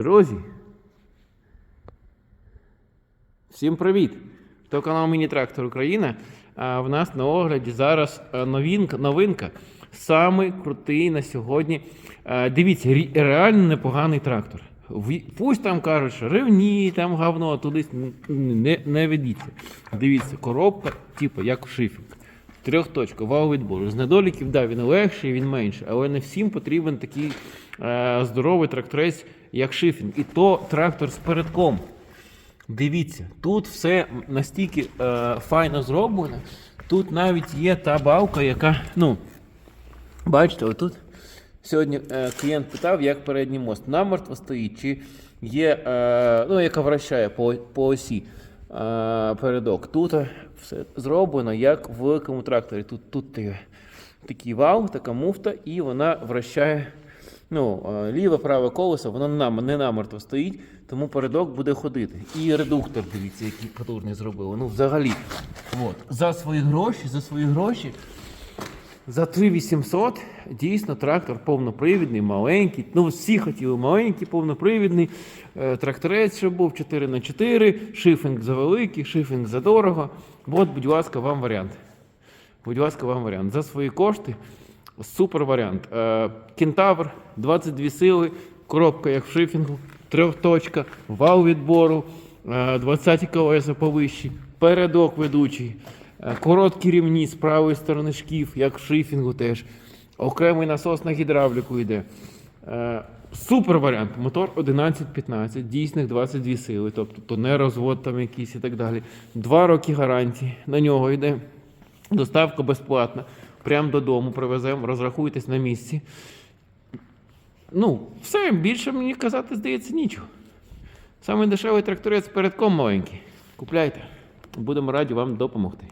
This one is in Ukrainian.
Друзі. Всім привіт! То канал Міні-Трактор Україна. А в нас на огляді зараз е, новинка, новинка. Самий крутий на сьогодні. Е, Дивіться, реально непоганий трактор. Пусть там кажуть, що ревні, там говно, туди не, не ведіться. Дивіться, коробка, типу, як шифінг. Трьохточка, вал відбору. З недоліків, да, він легший, він менший, але не всім потрібен такий е, здоровий тракторець, як шифінг. І то трактор з передком. Дивіться, тут все настільки е, файно зроблено. Тут навіть є та балка, яка, ну, бачите, отут сьогодні е, клієнт питав, як передній мост намертво стоїть, чи є, е, ну, яка вращає по, по осі передок. Тут е, все зроблено, як в комутракторі. Тут, тут е, такий вал, така муфта, і вона вращає ну, е, ліве праве колесо, воно не намертво стоїть, тому передок буде ходити. І редуктор, дивіться, який потужний зробили. Ну, взагалі, от, за свої гроші, за свої гроші. За 3800 дійсно трактор повнопривідний, маленький. Ну, всі хотіли маленький, повнопривідний. Е, Тракторець ще був 4х4, шифінг за великий, шифінг за дорого. От, будь ласка, вам варіант. Будь ласка, вам варіант. За свої кошти супер варіант. Е, Кентавр, 22 сили, коробка як в шифінгу, трьохточка, вал відбору, е, 20 колеса повищі, передок ведучий, е, короткі рівні з правої сторони шків, як в шифінгу теж. Окремий насос на гідравліку йде. Е, Супер варіант. Мотор 11-15, дійсних 22 сили, тобто то не розвод там якийсь і так далі. Два роки гарантії на нього йде. Доставка безплатна. Прямо додому привеземо, розрахуйтесь на місці. Ну, все, більше мені казати, здається, нічого. Саме дешевий тракторець передком маленький. Купляйте. Будемо раді вам допомогти.